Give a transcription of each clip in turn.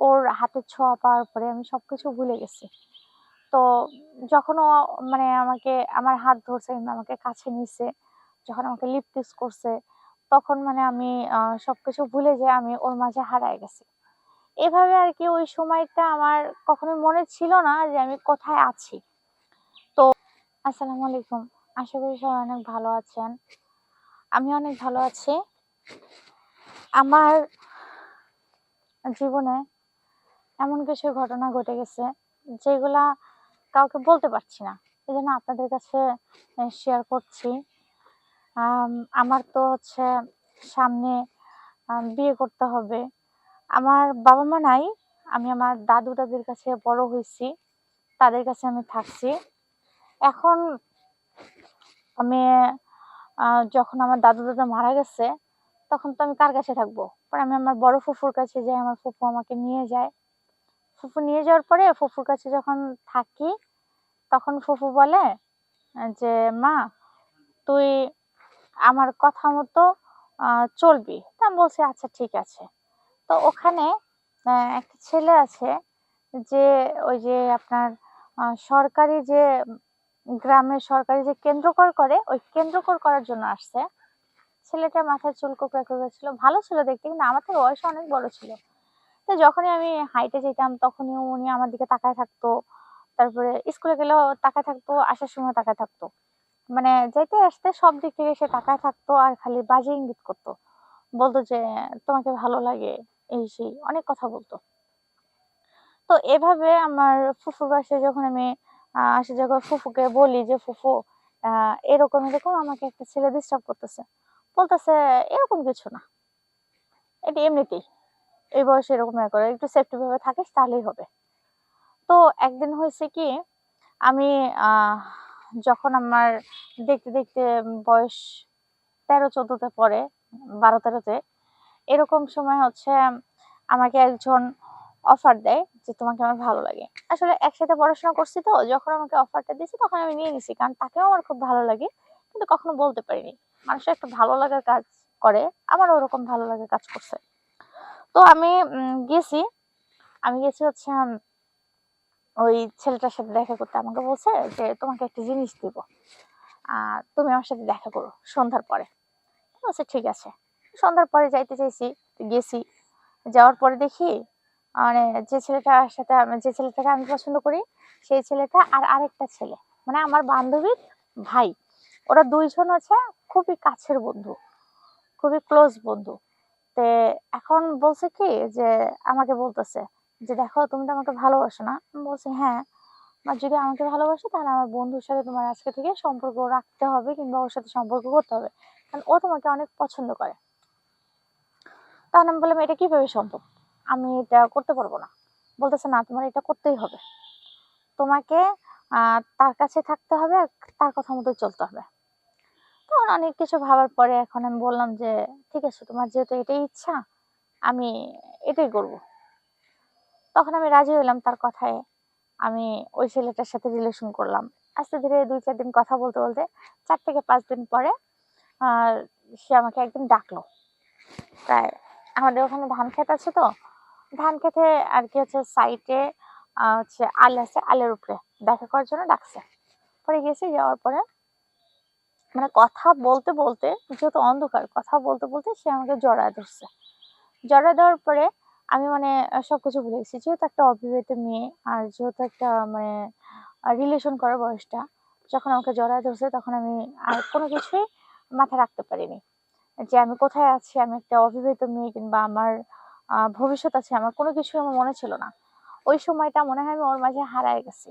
ওর হাতের ছোঁয়া পাওয়ার পরে আমি সবকিছু ভুলে গেছি। তো যখন ও মানে আমাকে, আমার হাত ধরছে আমাকে কাছে নিছে, যখন আমাকে লিপ কিস করছে, তখন মানে আমি সবকিছু ভুলে যেয়ে আমি ওর মাঝে হারায় গেছি। এভাবে আর কি ওই সময়টা আমার কখনোই মনে ছিল না যে আমি কোথায় আছি। তো আসসালামু আলাইকুম। আশা করি সবাই অনেক ভালো আছেন। আমি অনেক ভালো আছি। আমার জীবনে এমন কিছু ঘটনা ঘটে গেছে যেগুলা কাউকে বলতে পারছি না। এই জন্য আপনাদের কাছে শেয়ার করছি। আমার তো হচ্ছে সামনে বিয়ে করতে হবে। আমার বাবা মা নাই, আমি আমার দাদু দাদির কাছে বড় হয়েছি, তাদের কাছে আমি থাকছি। এখন আমি যখন আমার দাদু দাদা মারা গেছে, তখন তো আমি কার কাছে থাকব? পরে আমি আমার বড় ফুফুর কাছে যাই, আমার ফুফু আমাকে নিয়ে যায়। ফুফু নিয়ে যাওয়ার পরে ফুফুর কাছে যখন থাকি, তখন ফুফু বলে যে, মা, তুই আমার কথা মতো চলবি। তা বলছি আচ্ছা ঠিক আছে। তো ওখানে একটা ছেলে আছে যে, ওই যে আপনার সরকারি যে, গ্রামের সরকারি যে কেন্দ্রকর করে, ওই কেন্দ্রকর করার জন্য আসছে। ছেলেটার মাথায় চুল কোকড়া কোকড়া ছিল। ভালো ছিল দেখতে, কিন্তু আমার থেকে বয়স অনেক বড় ছিল। তো যখনই আমি হাইটে যেতাম, তখনই উনি আমার দিকে তাকায় থাকতো। তারপরে স্কুলে গেলেও তাকায় থাকতো, আসার সময় তাকায় থাকতো। মানে যাইতে আসতে সব দিক থেকে সে তাকায় থাকতো আর খালি বাজে ইঙ্গিত করতো। বলতো যে, তোমাকে ভালো লাগে, এই সেই, অনেক কথা বলতো। তো এভাবে আমার ফুফুর বাসায় যখন আমি আসে, যখন ফুফুকে বলি যে, ফুফু এরকম এরকম আমাকে একটা ছেলে ডিস্টার্ব করতেছে। বলতেছে, এরকম কিছু না। এটা এমনিতেই। এই বয়সে এরকম করে, একটু সেফটি ভাবে থাকিস তাহলেই হবে। তো একদিন হয়েছে কি, আমি যখন আমার দেখতে দেখতে বয়স তেরো চোদ্দতে পড়ে, বারো তেরোতে, এরকম সময় হচ্ছে আমাকে একজন অফার দেয় যে তোমাকে আমার ভালো লাগে। আসলে একসাথে পড়াশোনা করছি তো, যখন আমাকে অফারটা দিয়েছে তখন আমি নিয়ে নিছি, কারণ তাকেও আমার খুব ভালো লাগে, কিন্তু কখনো বলতে পারিনি। মানুষের একটা ভালো লাগার কাজ করে, আমারও ওরকম ভালো লাগার কাজ করছে। তো আমি গেছি। আমি গেছি হচ্ছে ওই ছেলেটার সাথে দেখা করতে। আমাকে বলছে যে, তোমাকে একটা জিনিস দিব। তুমি আমার সাথে দেখা করো সন্ধ্যার পরে। বলছে, ঠিক আছে। সন্ধ্যার পরে যাইতে চাইছি, গেছি। যাওয়ার পরে দেখি মানে যে ছেলেটার সাথে যে ছেলেটাকে আমি পছন্দ করি, সেই ছেলেটা আর আরেকটা ছেলে। মানে আমার বান্ধবীর ভাই। ওরা দুইজন হচ্ছে খুবই কাছের বন্ধু, খুবই ক্লোজ বন্ধু। তে এখন বলছে কি যে, আমাকে বলতেছে যে, দেখো, তুমি তো আমাকে ভালোবাসো না। আমি বলছি হ্যাঁ আর যদি আমাকে ভালোবাসো, তাহলে আমার বন্ধুর সাথে তোমার আজকে থেকে সম্পর্ক রাখতে হবে কিংবা ওর সাথে সম্পর্ক করতে হবে। কারণ ও তোমাকে অনেক পছন্দ করে। তখন আমি বললাম, এটা কীভাবে সম্ভব? আমি এটা করতে পারব না। বলতেছে, না, তোমার এটা করতেই হবে। তোমাকে তার কাছে থাকতে হবে আর তার কথা মতো চলতে হবে। অনেক কিছু ভাবার পরে এখন আমি বললাম যে, ঠিক আছে, তোমার যেহেতু এটাই ইচ্ছা, আমি এটাই করব। তখন আমি রাজি হইলাম, তার কথায় আমি ওই ছেলেটার সাথে রিলেশন করলাম। আস্তে ধীরে দুই, চার দিন কথা বলতে বলতে চার থেকে পাঁচ দিন পরে সে আমাকে একদিন ডাকলো। প্রায় আমাদের ওখানে ধান ক্ষেত আছে তো, ধান খেতে আর কি হচ্ছে সাইটে হচ্ছে আল আছে, আলের উপরে। দেখা করার জন্য ডাকছে। পরে গেছি যাওয়ার পরে মানে কথা বলতে বলতে, যেহেতু অন্ধকার, কথা বলতে বলতে সে আমাকে জড়ায় ধরছে। জড়ায় দেওয়ার পরে আমি মানে সব কিছু ভুলে গেছি। যেহেতু একটা অবিবাহিত মেয়ে আর যেহেতু একটা মানে রিলেশন করার বয়সটা, যখন আমাকে জড়ায় ধরছে তখন আমি আর কোনো কিছুই মাথায় রাখতে পারিনি। যে আমি কোথায় আছি, আমি একটা অবিবাহিত মেয়ে কিংবা আমার ভবিষ্যৎ আছে, আমার কোনো কিছু আমার মনে ছিল না। ওই সময়টা মনে হয় আমি ওর মাঝে হারায় গেছি।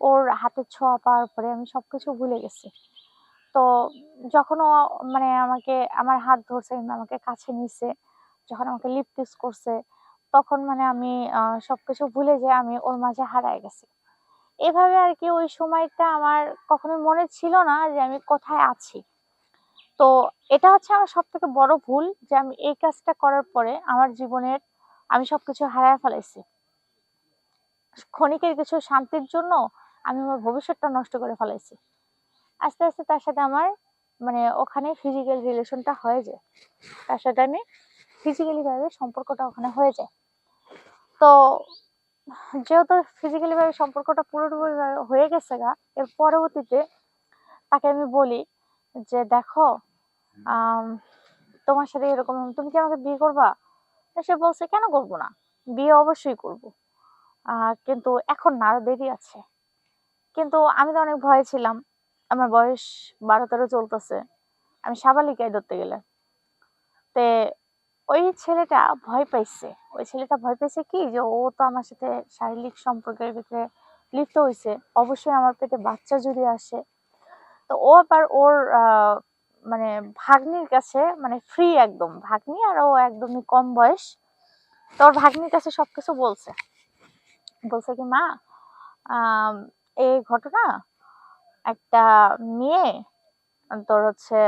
ওর হাতের ছোঁয়া পাওয়ার পরে আমি সবকিছু ভুলে গেছি। তো যখন ও মানে আমাকে, আমার হাত ধরছে আমাকে কাছে নিছে, যখন আমাকে লিপ কিস করছে, তখন মানে আমি সবকিছু ভুলে যে আমি ওর মাঝে হারায় গেছি। এভাবে আর কি ওই সময়টা আমার কখনোই মনে ছিল না যে আমি কোথায় আছি। তো এটা হচ্ছে আমার সব থেকে বড় ভুল যে আমি এই কাজটা করার পরে আমার জীবনের আমি সবকিছু হারায় ফেলাইছি। ক্ষণিকের কিছু শান্তির জন্য আমি আমার ভবিষ্যৎটা নষ্ট করে ফেলাইছি। আস্তে আস্তে তার সাথে আমার মানে ওখানে ফিজিক্যাল রিলেশনটা হয়ে যায়। তার সাথে আমি ফিজিক্যালি ভাবে সম্পর্কটা ওখানে হয়ে যায়। তো যেহেতু ফিজিক্যালি ভাবে সম্পর্কটা পুরোপুরি হয়ে গেছে গা, এর পরবর্তীতে তাকে আমি বলি যে, দেখো তোমার সাথে এরকম, তুমি কি আমাকে বিয়ে করবা? সে বলছে, কেন করব না? বিয়ে অবশ্যই করব। কিন্তু এখন না দেরি আছে। কিন্তু আমি তো অনেক ভয়ে ছিলাম। আমার বয়স বারো তেরো চলতেছে। আমি সাবালিকায় ধরতে গেলে। তে ওই ছেলেটা ভয় পাইছে। ওই ছেলেটা ভয় পাইছে কি যে ও তো আমার সাথে শারীরিক সম্পর্কের ভিতরে লিপ্ত হয়েছে অবশ্যই আমার পেটে বাচ্চা যদি আসে, তো ও আবার ওর মানে ভাগ্নির কাছে মানে ফ্রি একদম। ভাগ্নি আর ও একদমই কম বয়স। তো ওর ভাগ্নির কাছে সবকিছু বলছে। বলছে কি, মা এই ঘটনা একটা মেয়ে তোর হচ্ছে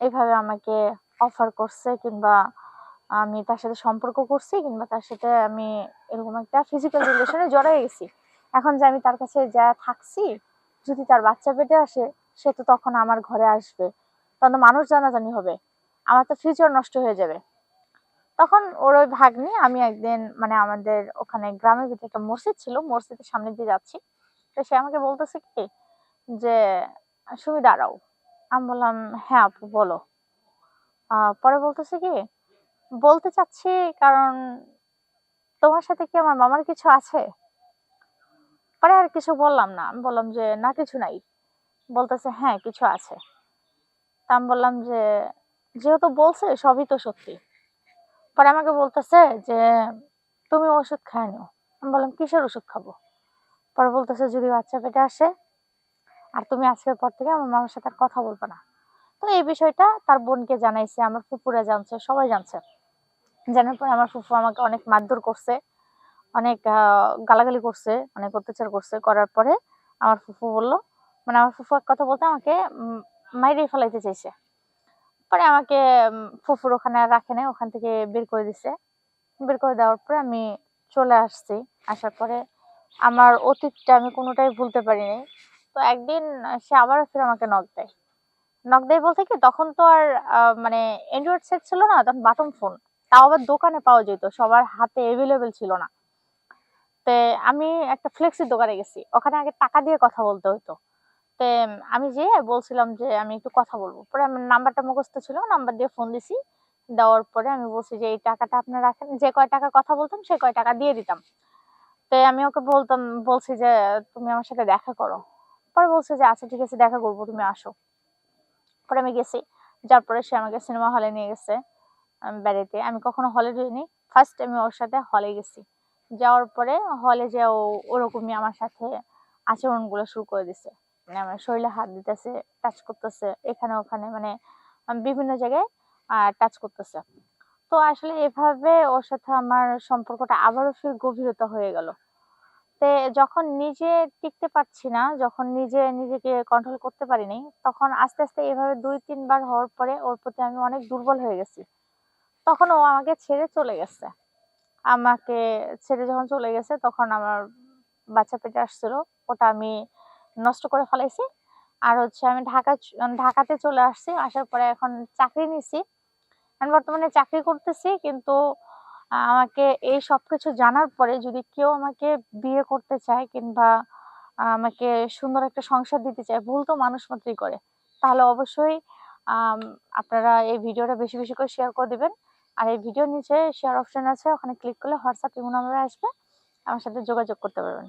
এইভাবে আমাকে অফার করছে কিংবা আমি তার সাথে সম্পর্ক করছি কিংবা তার সাথে আমি এরকম একটা ফিজিক্যাল রিলেশনে জড়াই গেছি। এখন যে আমি তার কাছে যা থাকছি, যদি তার বাচ্চা পেটে আসে, সে তো তখন আমার ঘরে আসবে। তখন তো মানুষ জানাজানি হবে। আমার তো ফিউচার নষ্ট হয়ে যাবে। তখন ওর ওই ভাগ্নি, আমি একদিন মানে আমাদের ওখানে গ্রামের ভিতরে একটা মসজিদ ছিল, মসজিদের সামনে দিয়ে যাচ্ছি। তো সে আমাকে বলতেছে কি যে, সুমি, দাঁড়াও। আমি বললাম হ্যাঁ আপু, বলো। পরে বলতেছে কি, বলতে চাচ্ছি কারণ তোমার সাথে কি আমার মামার কিছু আছে? পরে আর কিছু বললাম না। আমি বললাম যে, না, কিছু নাই। বলতেছে হ্যাঁ কিছু আছে। তা আমি বললাম যে, যেহেতু বলছে, সবই তো সত্যি। পরে আমাকে বলতেছে যে, তুমি ওষুধ খায় নিও। আমি বললাম, কিসের ওষুধ খাব? পরে বলতেছে, যদি বাচ্চা পেটে আসে আর তুমি আজকের পর থেকে আমার মামার সাথে আর কথা বলবে না। তো এই বিষয়টা তার বোনকে জানাইছে, আমার ফুপুরা জানছে, সবাই জানছে। জানার পরে আমার ফুফু আমাকে অনেক মারধর করছে, অনেক গালাগালি করছে, অনেক অত্যাচার করছে। করার পরে আমার ফুফু বলল মানে আমার ফুফু এক কথা বলতে আমাকে মাইরে ফেলাইতে চাইছে। পরে আমাকে ফুফুর ওখানে রাখে নাই, ওখান থেকে বের করে দিছে। বের করে দেওয়ার পরে আমি চলে আসছি। আসার পরে আমার অতীতটা আমি কোনোটাই ভুলতে পারিনি। তো একদিন সে আবার ফিরে আমাকে নক দেয়। নক দেয় বলতে কি, তখন তো আর মানে অ্যান্ড্রয়েড সেট ছিল না, তখন বাটন ফোন। তাও আবার দোকানে পাওয়া যেত, সবার হাতে অ্যাভেলেবেল ছিল না। তে আমি একটা ফ্লেক্সির দোকানে গেছি, ওখানে আগে টাকা দিয়ে কথা বলতে হতো তে আমি যে বলছিলাম যে, আমি একটু কথা বলব। পরে আমার নাম্বারটা মুখস্থ ছিল, নাম্বার দিয়ে ফোন দিছি। দেওয়ার পরে আমি বলছি যে, এই টাকাটা আপনার রাখেন, যে কয় টাকা কথা বলতাম, সে কয় টাকা দিয়ে দিতাম। তে আমি ওকে বলতাম, বলছি যে, তুমি আমার সাথে দেখা করো। পরে বলছে যে আচ্ছা ঠিক আছে, দেখা করব, তুমি আসো। পরে আমি গেছি। যার পরে সে আমাকে সিনেমা হলে নিয়ে গেছে বেড়াইতে। আমি কখনো হলে যাইনি। ফার্স্ট আমি ওর সাথে হলে গেছি। যাওয়ার পরে হলে যে ও ওরকমই আমার সাথে আচরণগুলো শুরু করে দিছে। মানে আমার শরীরে হাত দিতেছে টাচ করতেছে, এখানে ওখানে মানে বিভিন্ন জায়গায় টাচ করতেছে। তো আসলে এভাবে ওর সাথে আমার সম্পর্কটা আবারও ফির গভীরতা হয়ে গেল। তে যখন নিজে টিকতে পারছি না, যখন নিজে, নিজেকে কন্ট্রোল করতে পারিনি তখন আস্তে আস্তে এভাবে দুই, তিনবার হওয়ার পরে ওর প্রতি আমি অনেক দুর্বল হয়ে গেছি। তখন ও আমাকে ছেড়ে চলে গেছে। আমাকে ছেড়ে যখন চলে গেছে, তখন আমার বাচ্চা পেটে আসছিল। ওটা আমি নষ্ট করে ফেলাইছি। আর হচ্ছে আমি ঢাকা ঢাকাতে চলে আসছি। আসার পরে এখন চাকরি নিছি। আমি বর্তমানে চাকরি করতেছি, কিন্তু আমাকে এই সব কিছু জানার পরে যদি কেউ আমাকে বিয়ে করতে চায় কিংবা আমাকে সুন্দর একটা সংসার দিতে চায়, ভুল তো মানুষ মাত্রই করে, তাহলে অবশ্যই আপনারা এই ভিডিওটা বেশি বেশি করে শেয়ার করে দেবেন। আর এই ভিডিওর নিচে শেয়ার অপশন আছে, ওখানে ক্লিক করলে হোয়াটসঅ্যাপ ইমো নাম্বার আসবে, আমার সাথে যোগাযোগ করতে পারবেন।